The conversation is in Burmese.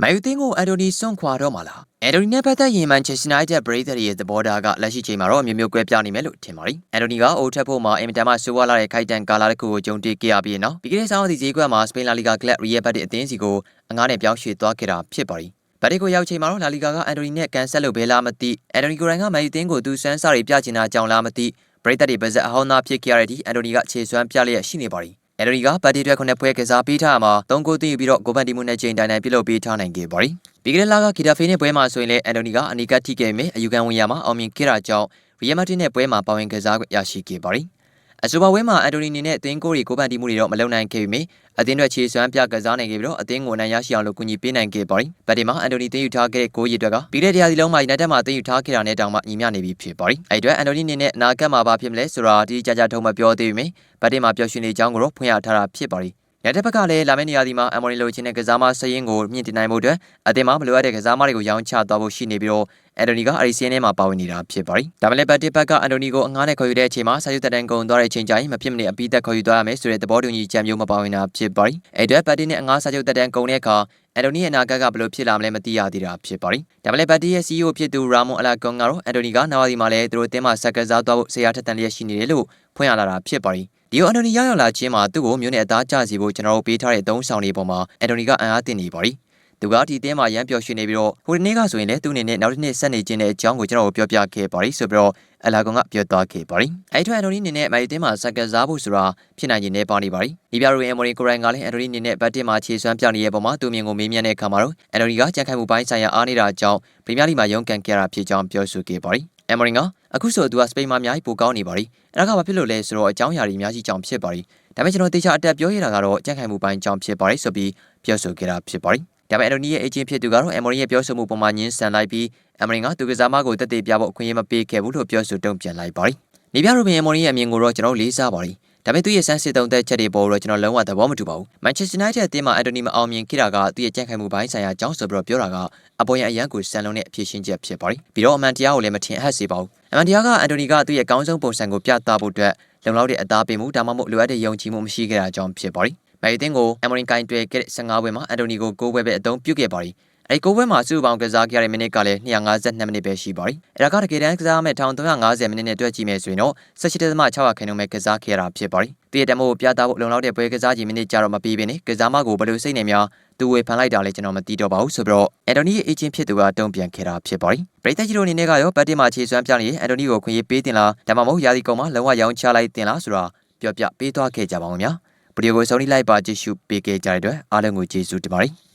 မယူတင်းကိုအန်တိုနီစွန့်ခွာတော့မှာလားအန်တိုနီနဲ့ပတ်သက်ရင်မန်ချက်စတာယူနိုက်တက်ပရိသတ်ရဲ့သဘောထားကလက်ရှိချိန်မှာတော့မျိုးမျိုးကွဲပြားနေမယ်လို့ထင်ပါတယ်အန်တိုနီကအိုထက်ဖို့မှာအင်မတန်မှဆိုးဝါးလာတဲ့ခိုက်တန်ကာလာတစ်ခုကိုကြုံတွေ့ခဲ့ရပြီးနောက်ပြီးခဲ့တဲ့ဆောင်းအသီးဈေးကွက်မှာစပိန်လာလီဂါကလပ်ရီယယ်ဘတ်ရဲ့အသင်းစီကိုအငားနဲ့ပြောင်းရွှေ့သွားခဲ့တာဖြစ်ပါတယ်ဗတ်ဒီကိုရောက်ချိန်မှာတော့လာလီဂါကအန်တိုနီနဲ့ကန်ဆက်လို့ဘဲလားမသိအန်တိုနီကိုရိုင်းကမန်ယူတင်းကိုသူဆွမ်းစားတွေပြချင်တာကြောင့်လားမသိပရိသတ်တွေပါဇက်အဟောင်းသားဖြစ်ခဲ့ရတဲ့အထိအန်တိုနီကခြေစွမ်းပြလျက်ရှိနေပါတယ်အ န်တိုနီကဘတ်ဒီအတွက်ခုနှစ်ပွဲကစားပေးထားမှာ၃ဂိုးသွင်းပြီးတော့ဂိုဗန်တီမူနဲ့ချိန်တိုင်တိုင်ပြုလုပ်ပေးထားနိုင်ခဲ့ပါတယ်။ပြီးခဲ့တဲ့လကဂီတာဖေးနဲ့ပွဲမှာဆိုရင်လည်းအန်တိုနီကအနီကထိခဲ့ပေမဲ့အယူခံဝင်ရမှာအောင်မြင်ခဲ့တာကြောင့်ရီယယ်မတ်တင်နဲ့ပွဲမှာပါဝင်ကစားခွင့်ရရှိခဲ့ပါတယ်။ အဆိုပါဝဲမှာအန်တိုနီနေနဲ့အသင်းကိုရီကိုပန်တီမှုတွေတော့မလုံနိုင်ခဲ့ပေမဲ့အသင်းအတွက်ခြေစွမ်းပြကစားနိုင်ခဲ့ပြီးတော့အသင်းကိုနိုင်ရရှိအောင်လို့ကူညီပေးနိုင်ခဲ့ပါတယ်။ဗတ်ဒီမှာအန်တိုနီတင်ယူထားခဲ့တဲ့ဂိုးရည်အတွက်ကပြီးတဲ့တရားစီလုံးမှာယူနိုက်တက်မှာတင်ယူထားခဲ့တာနဲ့တောင်မှညီမျှနေပြီဖြစ်ပါတယ်။အဲဒီအတွက်အန်တိုနီနေနဲ့အနာဂတ်မှာဘာဖြစ်မလဲဆိုတာဒီကြကြထုံမပြောသေးပေမဲ့ဗတ်ဒီမှာပျော်ရွှင်နေကြောင်းကိုတော့ဖွင့်ရထားတာဖြစ်ပါတယ်။ ရတဲ့ဘက်ကလည်းလာမယ့်နေရာဒီမှာအမေရီလိုချင်းနဲ့ကစားမစရင်ကိုမြင့်တင်နိုင်မှုအတွက်အသင်းမှာမလိုအပ်တဲ့ကစားမတွေကိုရောင်းချသွားဖို့ရှိနေပြီးတော့အန်တိုနီကအရီစီယန်ထဲမှာပါဝင်နေတာဖြစ်ပါတယ်။ဒါမှလည်းဘတ်တစ်ဘက်ကအန်တိုနီကိုအငားနဲ့ခေါ်ယူတဲ့အချိန်မှာဆာယူတက်တန်ကုံသွားတဲ့အချိန်ကျရင်မဖြစ်မနေအပိသက်ခေါ်ယူသွားရမယ်ဆိုတဲ့သဘောတူညီချက်မျိုးမပါဝင်တာဖြစ်ပါတယ်။အဲ့အတွက်ဘတ်တစ်နဲ့အငားဆာယူတက်တန်ကုံတဲ့အခါအန်တိုနီရဲ့အနာဂတ်ကဘယ်လိုဖြစ်လာမလဲမသိရသေးတာဖြစ်ပါတယ်။ဒါမှလည်းဘတ်တစ်ရဲ့ CEO ဖြစ်သူရာမွန်အလာကွန်ကတော့အန်တိုနီကနာဝဒီမှာလည်းသူတို့အသင်းမှာဆက်ကစားသွားဖို့ဆရာထက်တန်လျက်ရှိနေတယ်လို့ဖွင့်ရလာတာဖြစ်ပါတယ်။ ဒီအန်တိုနီရောက်ရောက်လာခြင်းမှာသူ့ကိုမျိုးနဲ့အသားကျစီဖို့ကျွန်တော်တို့ပေးထားတဲ့သုံးဆောင်တွေပေါ်မှာအန်တိုနီကအံအားတင်နေပါပြီ။သူကဒီအသင်းမှာရမ်းပျော်ရွှင်နေပြီးတော့ဟိုဒီနေ့ကဆိုရင်လည်းသူ့အနေနဲ့နောက်တစ်နှစ်ဆက်နေခြင်းတဲ့အကြောင်းကိုကျွန်တော်တို့ပြောပြခဲ့ပါပြီဆိုပြီးတော့အလာကွန်ကပြောသွားခဲ့ပါပြီ။အဲဒီထွက်အန်တိုနီအနေနဲ့မိုင်အသင်းမှာဆက်ကစားဖို့ဆိုတာဖြစ်နိုင်ခြင်းနဲ့ပါနေပါပြီ။ဒီပြရိုအမ်မိုရီကိုရိုင်းကလည်းအန်တိုနီအနေနဲ့ဘတ်တစ်မှာခြေစွမ်းပြနေတဲ့ပုံမှာသူ့မြင်ကိုမေးမြန်းတဲ့အခါမှာတော့အန်တိုနီကကြံခိုင်မှုပိုင်းဆိုင်ရာအားနေတာကြောင့်ပရီးမီးယားလိမှာရုန်းကန်ခဲ့တာဖြစ်ကြောင်းပြောဆိုခဲ့ပါပြီ။ အမ်မိုရီကအခုဆိုသူကစပိန်မှာအများကြီးပိုကောင်းနေပါပြီ။အဲဒါကဘာဖြစ်လို့လဲဆိုတော့အကြောင်းအရာတွေအများကြီးကြောင့်ဖြစ်ပါပြီ။ဒါပေမဲ့ကျွန်တော်တေချာအတက်ပြောရတာကတော့ကြံ့ခိုင်မှုပိုင်းကြောင့်ဖြစ်ပါတယ်ဆိုပြီးပြောဆိုခဲ့တာဖြစ်ပါတယ်။ဒါပေမဲ့အန်တိုနီရဲ့အချင်းဖြစ်သူကတော့အမ်မိုရီရဲ့ပြောဆိုမှုပုံမှန်ညင်းဆန်လိုက်ပြီးအမ်မိုရီကသူကစားမကိုတက်တေပြဖို့အခွင့်အရေးမပေးခဲ့ဘူးလို့ပြောဆိုတုံ့ပြန်လိုက်ပါတယ်။နေပြရိုဘင်အမ်မိုရီရဲ့အမြင်ကိုတော့ကျွန်တော်လေးစားပါတယ်။ ဒါပေမဲ့သူ့ရဲ့စမ်းစစ်တုံးသက်ချက်တွေပေါ်တော့ကျွန်တော်လုံးဝသဘောမတူပါဘူး။ Manchester United အသင်းမှာအန်တိုနီမအောင်မြင်ခဲ့တာကသူ့ရဲ့ကြံ့ခိုင်မှုပိုင်းဆိုင်ရာအကြောင်းဆိုပြီးတော့ပြောတာကအပေါ်ရန်အရန်ကိုစံလုံးတဲ့အဖြစ်ရှင်းချက်ဖြစ်ပါတယ်။ပြီးတော့အမှန်တရားကိုလည်းမထင်အပ်စေပါဘူး။အမှန်တရားကအန်တိုနီကသူ့ရဲ့ကောင်းဆုံးပုံစံကိုပြသဖို့အတွက်လုံလောက်တဲ့အသားပေးမှုဒါမှမဟုတ်လိုအပ်တဲ့ယုံကြည်မှုမရှိခဲ့တာကြောင့်ဖြစ်ပါတယ်။မိုင်တင်ကိုအမရင်ကိုင်တွယ်ခဲ့တဲ့15ပွဲမှာအန်တိုနီကို6ပွဲပဲအသုံးပြုခဲ့ပါတယ်။ အဲဒီ6ပွဲမှာစုပေါင်းကစားခဲ့ရတဲ့မိနစ်ကလည်း252မိနစ်ပဲရှိပါတယ်။အဲဒါကတကယ်တမ်းကစားမဲ့1350မိနစ်နဲ့တွက်ကြည့်မယ်ဆိုရင်တော့18.6ခန်းလုံးပဲကစားခဲ့ရတာဖြစ်ပါတယ်။တည့်တဲ့မို့ပြသဖို့လုံလောက်တဲ့ပွဲကစားခြင်းမိနစ်ကြတော့မပြီးဘဲနဲ့ကစားမကိုဘယ်လိုစိတ်နဲ့များသူဝေဖန်လိုက်တာလဲကျွန်တော်မသိတော့ပါဘူးဆိုပြီးတော့အန်တိုနီရဲ့အေဂျင့်ဖြစ်သူကတုံ့ပြန်ခဲ့တာဖြစ်ပါတယ်။ပရိသတ်ကြီးတို့အနေနဲ့ကရောဘတ်တင်မှာခြေစွမ်းပြနေတဲ့အန်တိုနီကိုခွင့်ရေးပေးတင်လားဒါမှမဟုတ်ရာသီကုန်မှာလုံးဝရောင်းချလိုက်တင်လားဆိုတာပြောပြပေးသွားခဲ့ကြပါဦးများ။ဗီဒီယိုကိုဆုံးဖြတ်လိုက်ပါကြည့်ရှုပေးခဲ့ကြတဲ့အတွက်အားလုံးကိုကျေးဇူးတင်ပါတယ်။